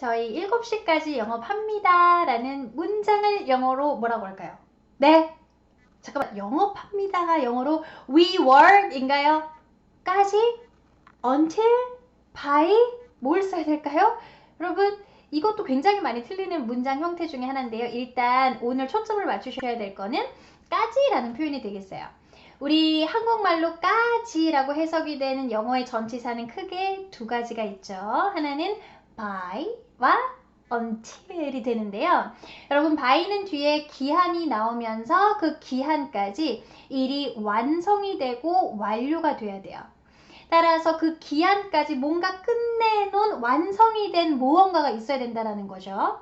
저희 7시까지 영업합니다. 라는 문장을 영어로 뭐라고 할까요? 네. 잠깐만, 영업합니다가 영어로 we work 인가요? 까지? until? by? 뭘 써야 될까요? 여러분, 이것도 굉장히 많이 틀리는 문장 형태 중에 하나인데요. 일단 오늘 초점을 맞추셔야 될 거는 까지라는 표현이 되겠어요. 우리 한국말로 까지라고 해석이 되는 영어의 전치사는 크게 두 가지가 있죠. 하나는 by 와 until이 되는데요. 여러분 by는 뒤에 기한이 나오면서 그 기한까지 일이 완성이 되고 완료가 돼야 돼요. 따라서 그 기한까지 뭔가 끝내놓은 완성이 된 무언가가 있어야 된다는 거죠.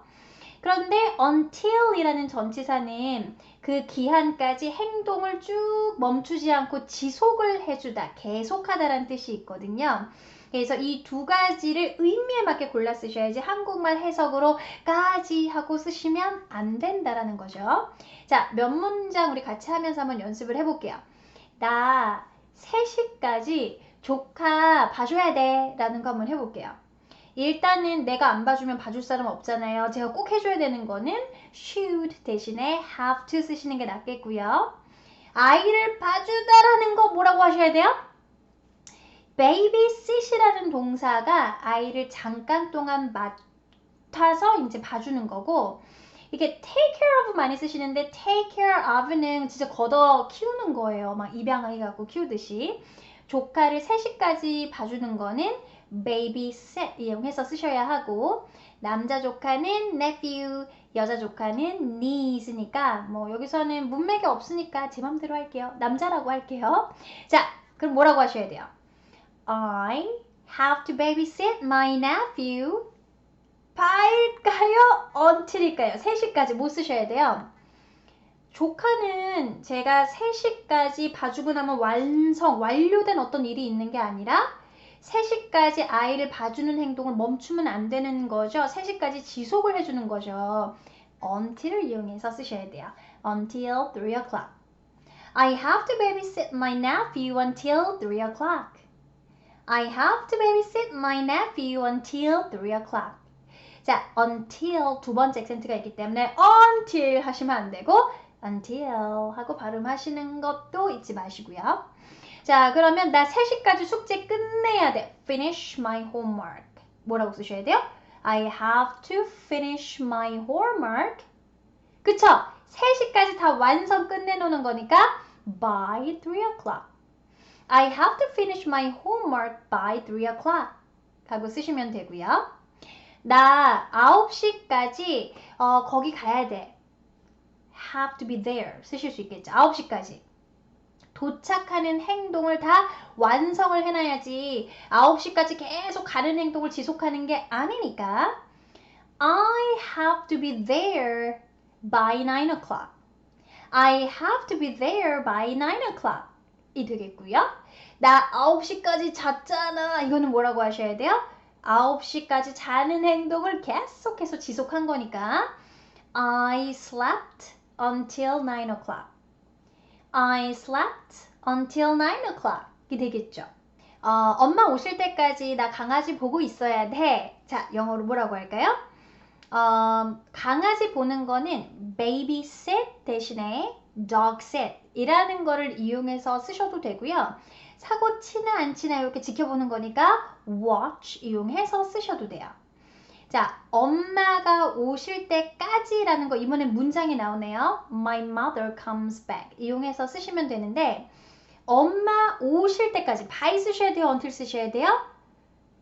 그런데 until이라는 전치사는 그 기한까지 행동을 쭉 멈추지 않고 지속을 해주다, 계속하다라는 뜻이 있거든요. 그래서 이 두 가지를 의미에 맞게 골라 쓰셔야지 한국말 해석으로 까지 하고 쓰시면 안 된다라는 거죠. 자, 몇 문장 우리 같이 하면서 한번 연습을 해볼게요. 나 3시까지 조카 봐줘야 돼 라는 거 한번 해볼게요. 일단은 내가 안 봐주면 봐줄 사람 없잖아요. 제가 꼭 해줘야 되는 거는 should 대신에 have to 쓰시는 게 낫겠고요. 아이를 봐주다라는 거 뭐라고 하셔야 돼요? Babysit이라는 동사가 아이를 잠깐 동안 맡아서 이제 봐주는 거고 이게 take care of 많이 쓰시는데 take care of는 진짜 걷어 키우는 거예요. 막 입양아이 갖고 키우듯이. 조카를 3시까지 봐주는 거는 babysit 이용해서 쓰셔야 하고 남자 조카는 nephew, 여자 조카는 niece니까 뭐 여기서는 문맥이 없으니까 제 맘대로 할게요. 남자라고 할게요. 자, 그럼 뭐라고 하셔야 돼요? I have to babysit my nephew. by일까요? until일까요? 3시까지 못 쓰셔야 돼요. 조카는 제가 3시까지 봐주고 나면 완성, 완료된 어떤 일이 있는 게 아니라 3시까지 아이를 봐주는 행동을 멈추면 안 되는 거죠. 3시까지 지속을 해주는 거죠. until을 이용해서 쓰셔야 돼요. until 3 o'clock. I have to babysit my nephew until 3 o'clock. I have to babysit my nephew until 3 o'clock. 자, until 두 번째 액센트가 있기 때문에 until 하시면 안 되고 until 하고 발음하시는 것도 잊지 마시고요. 자, 그러면 나 3시까지 숙제 끝내야 돼. finish my homework. 뭐라고 쓰셔야 돼요? I have to finish my homework. 그쵸? 3시까지 다 완성 끝내놓는 거니까 by 3 o'clock. I have to finish my homework by 3 o'clock. 하고 쓰시면 되고요. 나 9시까지 어, 거기 가야 돼. have to be there 쓰실 수 있겠죠. 9시까지. 도착하는 행동을 다 완성을 해놔야지 9시까지 계속 가는 행동을 지속하는 게 아니니까 I have to be there by 9 o'clock. I have to be there by 9 o'clock. 이 되겠고요. 나 9시까지 잤잖아. 이거는 뭐라고 하셔야 돼요? 9시까지 자는 행동을 계속해서 지속한 거니까 I slept until 9 o'clock. I slept until 9 o'clock. 이 되겠죠. 어, 엄마 오실 때까지 나 강아지 보고 있어야 돼. 자, 영어로 뭐라고 할까요? 어, 강아지 보는 거는 babysit 대신에 dogsit 이라는 거를 이용해서 쓰셔도 되고요. 사고 치나 안 치나 이렇게 지켜보는 거니까 watch 이용해서 쓰셔도 돼요. 자, 엄마가 오실 때까지라는 거 이번엔 문장이 나오네요. My mother comes back 이용해서 쓰시면 되는데 엄마 오실 때까지 by 쓰셔야 돼요? until 쓰셔야 돼요?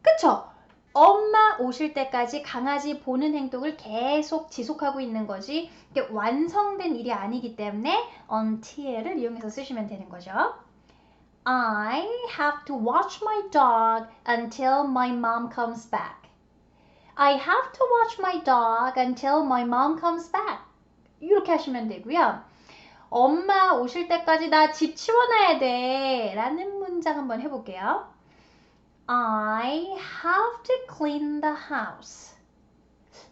그쵸? 엄마 오실 때까지 강아지 보는 행동을 계속 지속하고 있는 거지 이게 완성된 일이 아니기 때문에 until을 이용해서 쓰시면 되는 거죠. I have to watch my dog until my mom comes back. I have to watch my dog until my mom comes back. 이렇게 하시면 되고요. 엄마 오실 때까지 나 집 치워놔야 돼. 라는 문장 한번 해볼게요. I have to clean the house.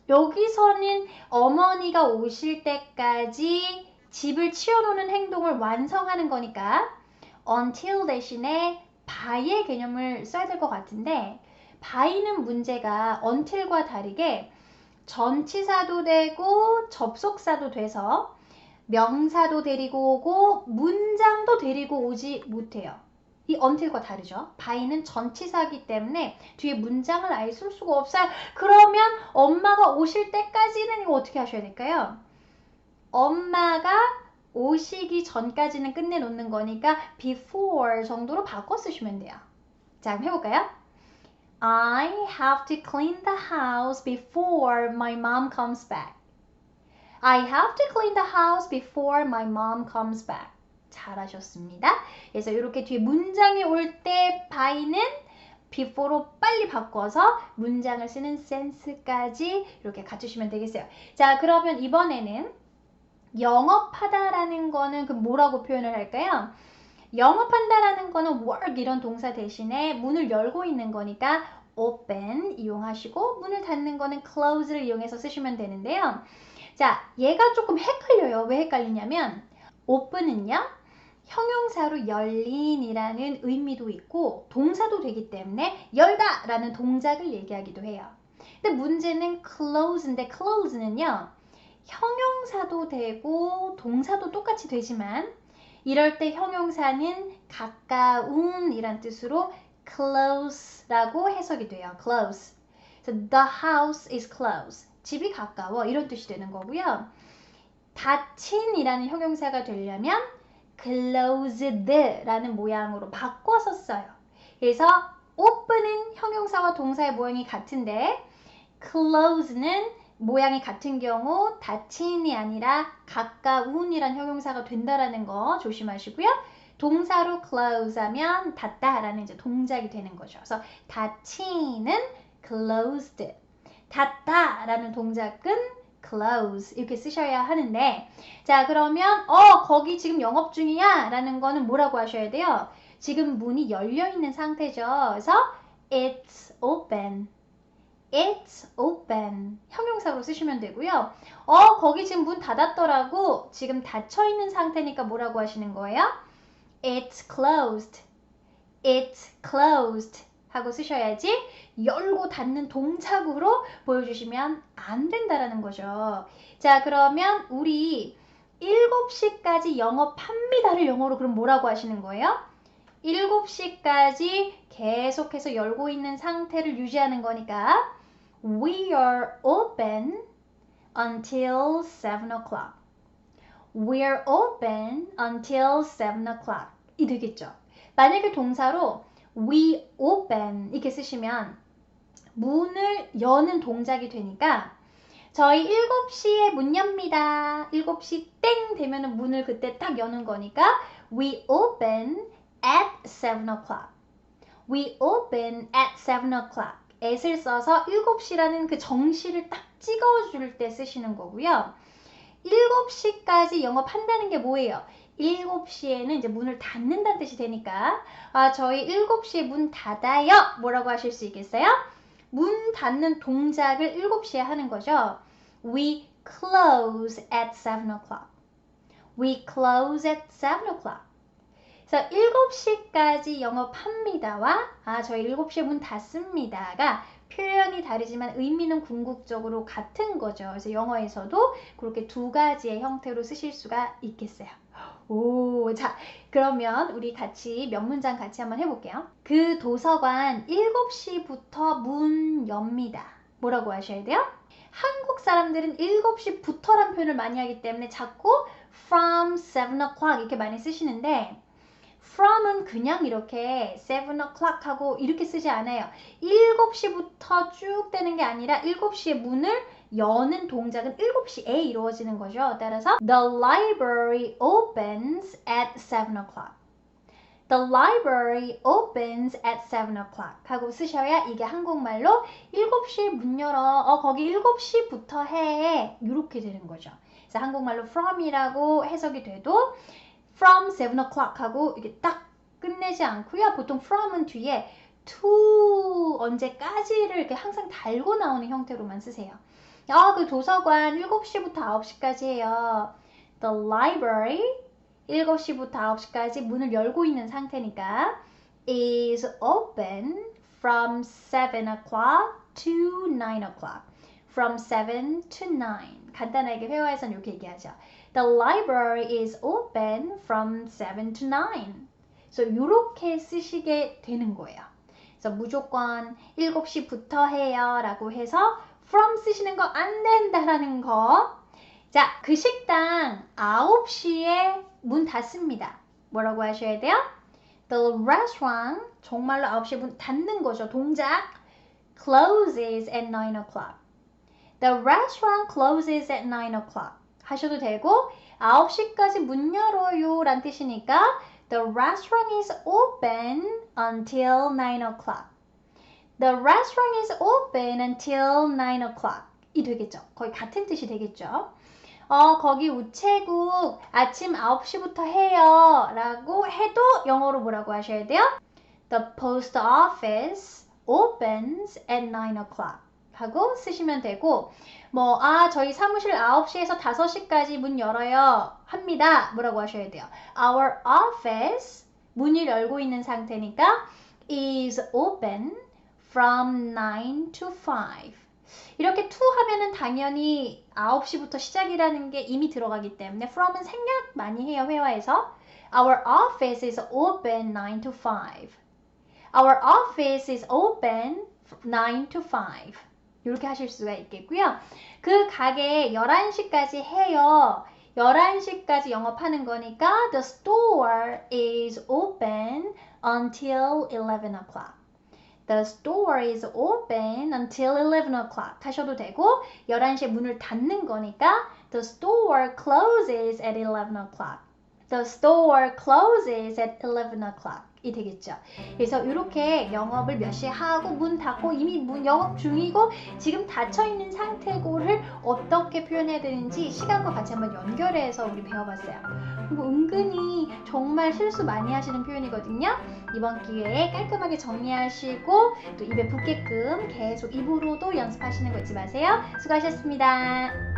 여기서는 어머니가 오실 때까지 집을 치워놓는 행동을 완성하는 거니까 until 대신에 by의 개념을 써야 될 것 같은데 by는 문제가 until과 다르게 전치사도 되고 접속사도 돼서 명사도 데리고 오고 문장도 데리고 오지 못해요. 이 until과 다르죠. by는 전치사기 때문에 뒤에 문장을 아예 쓸 수가 없어요. 그러면 엄마가 오실 때까지는 이거 어떻게 하셔야 될까요? 엄마가 오시기 전까지는 끝내놓는 거니까 before 정도로 바꿔 쓰시면 돼요. 자, 그럼 해볼까요? I have to clean the house before my mom comes back. I have to clean the house before my mom comes back. 잘하셨습니다. 그래서 이렇게 뒤에 문장이 올 때 by는 before로 빨리 바꿔서 문장을 쓰는 센스까지 이렇게 갖추시면 되겠어요. 자, 그러면 이번에는 영업하다라는 거는 그 뭐라고 표현을 할까요? 영업한다라는 거는 work 이런 동사 대신에 문을 열고 있는 거니까 open 이용하시고 문을 닫는 거는 close를 이용해서 쓰시면 되는데요. 자, 얘가 조금 헷갈려요. 왜 헷갈리냐면 open은요. 형용사로 열린이라는 의미도 있고 동사도 되기 때문에 열다 라는 동작을 얘기하기도 해요. 근데 문제는 close인데 close는요. 형용사도 되고 동사도 똑같이 되지만 이럴 때 형용사는 가까운 이란 뜻으로 close라고 해석이 돼요. close. So the house is close. 집이 가까워 이런 뜻이 되는 거고요. 닫힌이라는 형용사가 되려면 closed라는 모양으로 바꿔서 써요. 그래서 open은 형용사와 동사의 모양이 같은데 close는 모양이 같은 경우 닫힌이 아니라 가까운이란 형용사가 된다라는 거 조심하시고요. 동사로 close 하면 닫다라는 이제 동작이 되는 거죠. 그래서 닫히는 closed, 닫다라는 동작은 close 이렇게 쓰셔야 하는데 자 그러면 어 거기 지금 영업 중이야 라는 거는 뭐라고 하셔야 돼요? 지금 문이 열려 있는 상태죠. 그래서 it's open It's open. 형용사로 쓰시면 되고요. 어, 거기 지금 문 닫았더라고. 지금 닫혀 있는 상태니까 뭐라고 하시는 거예요? It's closed. It's closed. 하고 쓰셔야지 열고 닫는 동작으로 보여주시면 안 된다라는 거죠. 자, 그러면 우리 7시까지 영업합니다를 영어로 그럼 뭐라고 하시는 거예요? 7시까지 계속해서 열고 있는 상태를 유지하는 거니까 We are open until 7 o'clock. We're open until 7 o'clock. 이 되겠죠. 만약에 동사로 we open 이렇게 쓰시면 문을 여는 동작이 되니까 저희 7시에 문 엽니다. 7시 땡 되면 문을 그때 딱 여는 거니까 we open at 7 o'clock. We open at 7 o'clock. at을 써서 7시라는 그 정시를 딱 찍어줄 때 쓰시는 거고요. 7시까지 영업한다는 게 뭐예요? 7시에는 이제 문을 닫는다는 뜻이 되니까 아 저희 7시에 문 닫아요 뭐라고 하실 수 있겠어요? 문 닫는 동작을 7시에 하는 거죠. We close at 7 o'clock. We close at 7 o'clock. 그래서 7시까지 영업합니다와 아 저희 7시에 문 닫습니다가 표현이 다르지만 의미는 궁극적으로 같은 거죠. 그래서 영어에서도 그렇게 두 가지의 형태로 쓰실 수가 있겠어요. 오, 자, 그러면 우리 같이 몇 문장 같이 한번 해볼게요. 그 도서관 7시부터 문 엽니다. 뭐라고 하셔야 돼요? 한국 사람들은 7시부터란 표현을 많이 하기 때문에 자꾸 from 7 o'clock 이렇게 많이 쓰시는데 from은 그냥 이렇게 7 o'clock 하고 이렇게 쓰지 않아요. 7시부터 쭉 되는 게 아니라 7시에 문을 여는 동작은 7시에 이루어지는 거죠. 따라서 The library opens at 7 o'clock. The library opens at 7 o'clock 하고 쓰셔야 이게 한국말로 7시에 문 열어. 어, 거기 7시부터 해. 이렇게 되는 거죠. 그래서 한국말로 from이라고 해석이 돼도 from 7 o'clock 하고 이게 딱 끝내지 않고요. 보통 from은 뒤에 to 언제까지를 이렇게 항상 달고 나오는 형태로만 쓰세요. 아, 그 도서관 7시부터 9시까지 해요. The library 7시부터 9시까지 문을 열고 있는 상태니까 is open from 7 o'clock to 9 o'clock. From 7 to 9. 간단하게 회화에서는 이렇게 얘기하죠. The library is open from 7 to 9. 그래서 이렇게 쓰시게 되는 거예요. 그래서 무조건 7시부터 해요 라고 해서 from 쓰시는 거 안 된다라는 거. 자, 그 식당 9시에 문 닫습니다. 뭐라고 하셔야 돼요? The restaurant 정말로 9시에 문 닫는 거죠. 동작 closes at 9 o'clock. The restaurant closes at 9 o'clock. 하셔도 되고 9시까지 문 열어요 란 뜻이니까 The restaurant is open until 9 o'clock. The restaurant is open until 9 o'clock. 이 되겠죠. 거의 같은 뜻이 되겠죠. 어, 거기 우체국 아침 9시부터 해요. 라고 해도 영어로 뭐라고 하셔야 돼요? The post office opens at 9 o'clock. 하고 쓰시면 되고, 뭐, 아, 저희 사무실 9시에서 5시까지 문 열어요. 합니다. 뭐라고 하셔야 돼요? Our office, 문을 열고 있는 상태니까, is open from 9 to 5. 이렇게 to 하면은 당연히 9시부터 시작이라는 게 이미 들어가기 때문에 from은 생략 많이 해요, 회화에서. Our office is open 9 to 5. Our office is open 9 to 5. 이렇게 하실 수가 있겠고요. 그 가게 11시까지 해요. 11시까지 영업하는 거니까 the store is open until 11 o'clock. The store is open until 11 o'clock 하셔도 되고 11시에 문을 닫는 거니까 the store closes at 11 o'clock. The store closes at 11 o'clock. 이 되겠죠. 그래서 이렇게 영업을 몇 시에 하고 문 닫고 이미 문 영업 중이고 지금 닫혀 있는 상태고를 어떻게 표현해야 되는지 시간과 같이 한번 연결해서 우리 배워봤어요. 그리고 은근히 정말 실수 많이 하시는 표현이거든요. 이번 기회에 깔끔하게 정리하시고 또 입에 붙게끔 계속 입으로도 연습하시는 거 잊지 마세요. 수고하셨습니다.